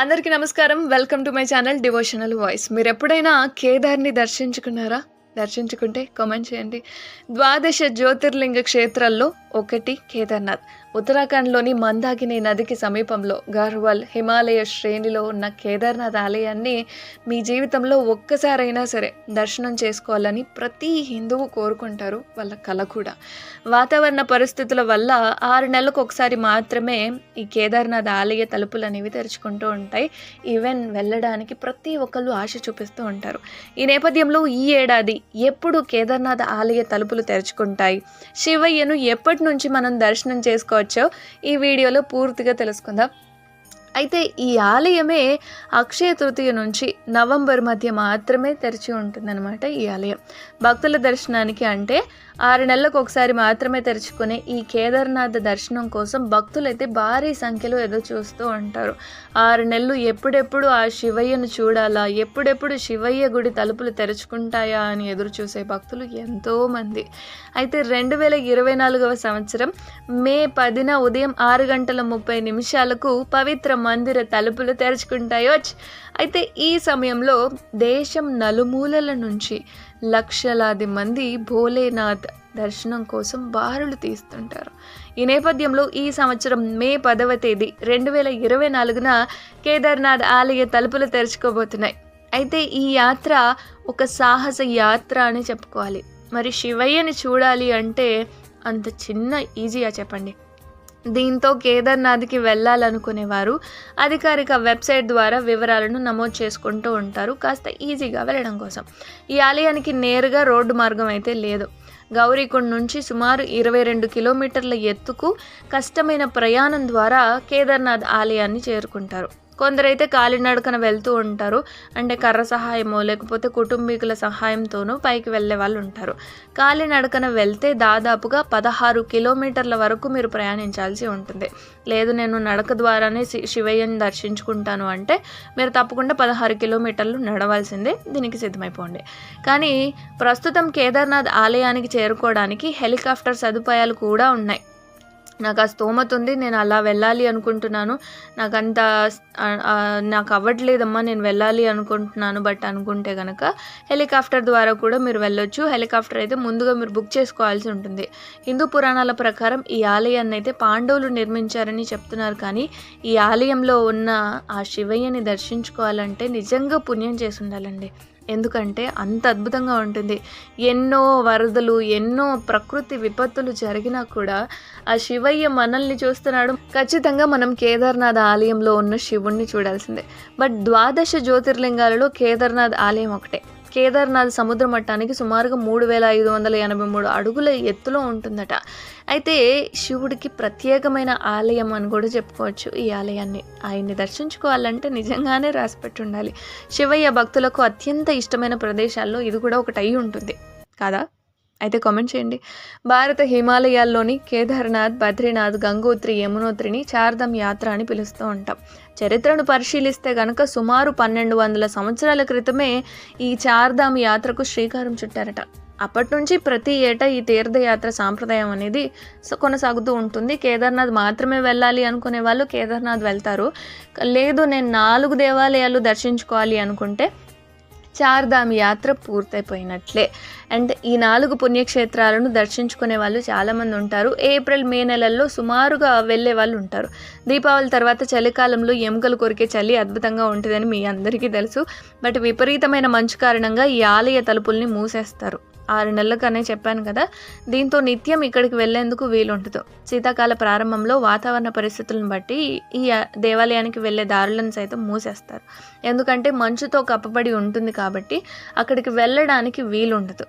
అందరికీ నమస్కారం. Welcome to my channel devotional voice మీరు ఎప్పుడైనా కేదార్ని దర్శించుకున్నారా? దర్శించుకుంటే కామెంట్ చేయండి. ద్వాదశ జ్యోతిర్లింగ క్షేత్రాల్లో ఒకటి కేదార్నాథ్. ఉత్తరాఖండ్లోని మందాకిని నదికి సమీపంలో గర్వాల్ హిమాలయ శ్రేణిలో ఉన్న కేదార్నాథ్ ఆలయాన్ని మీ జీవితంలో ఒక్కసారైనా సరే దర్శనం చేసుకోవాలని ప్రతి హిందువు కోరుకుంటారు వాళ్ళ కళ కూడా. వాతావరణ పరిస్థితుల వల్ల ఆరు నెలలకు ఒకసారి మాత్రమే ఈ కేదార్నాథ్ ఆలయ తలుపులు అనేవి తెరుచుకుంటూ ఉంటాయి. ఈవెన్ వెళ్ళడానికి ప్రతి ఒక్కళ్ళు ఆశ చూపిస్తూ ఉంటారు. ఈ నేపథ్యంలో ఈ ఏడాది ఎప్పుడు కేదార్నాథ్ ఆలయ తలుపులు తెరుచుకుంటాయి? శివయ్యను ఎప్పటి నుంచి మనం దర్శనం చేసుకోవచ్చో ఈ వీడియోలో పూర్తిగా తెలుసుకుందాం. అయితే ఈ ఆలయమే అక్షయ తృతీయ నుంచి నవంబర్ మధ్య మాత్రమే తెరిచి ఉంటుందన్నమాట ఈ ఆలయం. భక్తుల దర్శనానికి అంటే ఆరు నెలలకు ఒకసారి మాత్రమే తెరుచుకునే ఈ కేదార్నాథ్ దర్శనం కోసం భక్తులైతే భారీ సంఖ్యలో ఎదురు చూస్తూ ఉంటారు. ఆరు నెలలు ఎప్పుడెప్పుడు ఆ శివయ్యను చూడాలా? ఎప్పుడెప్పుడు శివయ్య గుడి తలుపులు తెరుచుకుంటాయా అని ఎదురు చూసే భక్తులు ఎంతోమంది అయితే రెండు వేల ఇరవై నాలుగవ సంవత్సరం మే పదిన ఉదయం ఆరు గంటల ముప్పై నిమిషాలకు పవిత్ర మందిర తలుపులు తెరుచుకుంటాయో అయితే ఈ సమయంలో దేశం నలుమూలల నుంచి లక్షలాది మంది భోలేనాథ్ దర్శనం కోసం బారులు తీస్తుంటారు. ఈ నేపథ్యంలో ఈ సంవత్సరం మే పదవ తేదీ రెండు వేల ఇరవై నాలుగున కేదార్నాథ్ ఆలయ తలుపులు తెరుచుకోబోతున్నాయి. అయితే ఈ యాత్ర ఒక సాహస యాత్ర అని చెప్పుకోవాలి. మరి శివయ్యని చూడాలి అంటే అంత చిన్న ఈజీగా చెప్పండి? దీంతో కేదార్నాథ్కి వెళ్ళాలనుకునేవారు. అధికారిక వెబ్సైట్ ద్వారా వివరాలను నమోదు చేసుకుంటూ ఉంటారు. కాస్త ఈజీగా వెళ్ళడం కోసం. ఈ ఆలయానికి నేరుగా రోడ్డు మార్గం అయితే లేదు. గౌరీకుండ్ నుంచి సుమారు ఇరవై రెండు కిలోమీటర్ల ఎత్తుకు కష్టమైన ప్రయాణం ద్వారా కేదార్నాథ్ ఆలయాన్ని చేరుకుంటారు. కొందరైతే కాలినడకన వెళ్తూ ఉంటారు. అంటే కర్ర సహాయమో లేకపోతే కుటుంబీకుల సహాయంతోనూ పైకి వెళ్ళే వాళ్ళు ఉంటారు. కాలినడకన వెళ్తే దాదాపుగా పదహారు కిలోమీటర్ల వరకు మీరు ప్రయాణించాల్సి ఉంటుంది. లేదు నేను నడక ద్వారానే శివయ్యని దర్శించుకుంటాను అంటే మీరు తప్పకుండా పదహారు కిలోమీటర్లు నడవాల్సిందే దీనికి సిద్ధమైపోండి. కానీ ప్రస్తుతం కేదార్నాథ్ ఆలయానికి చేరుకోవడానికి హెలికాప్టర్ సదుపాయాలు కూడా ఉన్నాయి. నాకు ఆ స్తోమత ఉంది నేను అలా వెళ్ళాలి అనుకుంటున్నాను. నాకు అంత నాకు అవ్వట్లేదమ్మా నేను వెళ్ళాలి అనుకుంటున్నాను బట్ అనుకుంటే కనుక హెలికాప్టర్ ద్వారా కూడా మీరు వెళ్ళొచ్చు. హెలికాప్టర్ అయితే ముందుగా మీరు బుక్ చేసుకోవాల్సి ఉంటుంది. హిందూ పురాణాల ప్రకారం ఈ ఆలయాన్ని అయితే పాండవులు నిర్మించారని చెప్తున్నారు. కానీ ఈ ఆలయంలో ఉన్న ఆ శివయ్యని దర్శించుకోవాలంటే నిజంగా పుణ్యం చేసి ఉండాలండి. ఎందుకంటే అంత అద్భుతంగా ఉంటుంది. ఎన్నో వరదలు ఎన్నో ప్రకృతి విపత్తులు జరిగినా కూడా ఆ శివయ్య మనల్ని చూస్తున్నాడు. ఖచ్చితంగా మనం కేదార్నాథ్ ఆలయంలో ఉన్న శివుణ్ణి చూడాల్సిందే. బట్ ద్వాదశ జ్యోతిర్లింగాలలో కేదార్నాథ్ ఆలయం ఒకటే. కేదార్నాథ్ సముద్ర మట్టానికి సుమారుగా మూడు వేల ఐదు వందల ఎనభై మూడు అడుగుల ఎత్తులో ఉంటుందట. అయితే శివుడికి ప్రత్యేకమైన ఆలయం అని కూడా చెప్పుకోవచ్చు. ఈ ఆలయాన్ని ఆయన్ని దర్శించుకోవాలంటే నిజంగానే రాసిపెట్టి ఉండాలి శివయ్య భక్తులకు అత్యంత ఇష్టమైన ప్రదేశాల్లో ఇది కూడా ఒకటి అయి ఉంటుంది. కదా? అయితే కామెంట్ చేయండి. భారత హిమాలయాల్లోని కేదార్నాథ్ బద్రీనాథ్ గంగోత్రి యమునోత్రిని చార్ధం యాత్ర అని పిలుస్తూ ఉంటాం. చరిత్రను పరిశీలిస్తే గనక సుమారు పన్నెండు వందల సంవత్సరాల క్రితమే ఈ చార్ధామ్ యాత్రకు శ్రీకారం చుట్టారట. అప్పటి నుంచి ప్రతి ఏటా ఈ తీర్థయాత్ర సాంప్రదాయం అనేది కొనసాగుతూ ఉంటుంది. కేదార్నాథ్ మాత్రమే వెళ్ళాలి అనుకునే వాళ్ళు కేదార్నాథ్ వెళ్తారు. లేదు నేను నాలుగు దేవాలయాలు దర్శించుకోవాలి అనుకుంటే చార్ధామ్ యాత్ర పూర్తయిపోయినట్లే. అండ్ ఈ నాలుగు పుణ్యక్షేత్రాలను దర్శించుకునే వాళ్ళు చాలామంది ఉంటారు. ఏప్రిల్ మే నెలల్లో సుమారుగా వెళ్ళే వాళ్ళు ఉంటారు. దీపావళి తర్వాత చలికాలంలో ఎముకలు కొరికే చలి అద్భుతంగా ఉంటుందని మీ అందరికీ తెలుసు. బట్ విపరీతమైన మంచు కారణంగా ఈ ఆలయ తలుపుల్ని మూసేస్తారు. ఆరు నెలలకనే చెప్పాను కదా దీంతో నిత్యం ఇక్కడికి వెళ్ళేందుకు వీలుంటుంది శీతాకాల ప్రారంభంలో వాతావరణ పరిస్థితులను బట్టి ఈ దేవాలయానికి వెళ్ళే దారులను సైతం మూసేస్తారు. ఎందుకంటే మంచుతో కప్పబడి ఉంటుంది కాబట్టి అక్కడికి వెళ్ళడానికి వీలుండదు.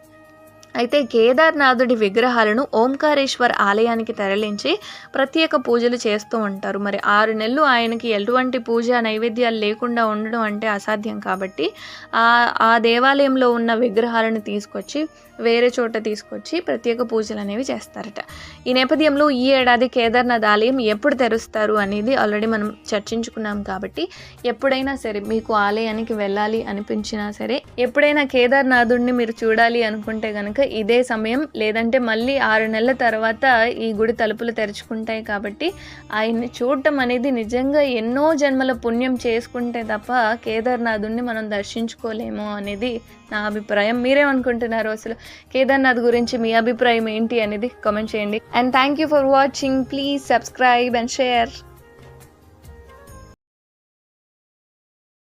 అయితే కేదార్నాథుడి విగ్రహాలను ఓంకారేశ్వర్ ఆలయానికి తరలించి ప్రత్యేక పూజలు చేస్తూ ఉంటారు. మరి ఆరు నెలలు ఆయనకి ఎటువంటి పూజ నైవేద్యాలు లేకుండా ఉండడం అంటే అసాధ్యం కాబట్టి ఆ ఆ దేవాలయంలో ఉన్న విగ్రహాలను తీసుకొచ్చి వేరే చోట తీసుకొచ్చి ప్రత్యేక పూజలు అనేవి చేస్తారట. ఈ నేపథ్యంలో ఈ ఏడాది కేదార్నాథ్ ఆలయం ఎప్పుడు తెరుస్తారు అనేది ఆల్రెడీ మనం చర్చించుకున్నాం కాబట్టి ఎప్పుడైనా సరే మీకు ఆలయానికి వెళ్ళాలి అనిపించినా సరే ఎప్పుడైనా కేదార్నాథుడిని మీరు చూడాలి అనుకుంటే కనుక ఇదే సమయం. లేదంటే మళ్ళీ ఆరు నెలల తర్వాత ఈ గుడి తలుపులు తెరుచుకుంటాయి కాబట్టి ఆయన్ని చూడటం అనేది నిజంగా ఎన్నో జన్మల పుణ్యం చేసుకుంటే తప్ప కేదార్నాథుని మనం దర్శించుకోలేము అనేది నా అభిప్రాయం. మీరేమనుకుంటున్నారు అసలు? కేదార్నాథ్ గురించి మీ అభిప్రాయం ఏంటి అనేది కామెంట్ చేయండి. And thank you for watching. Please subscribe and share.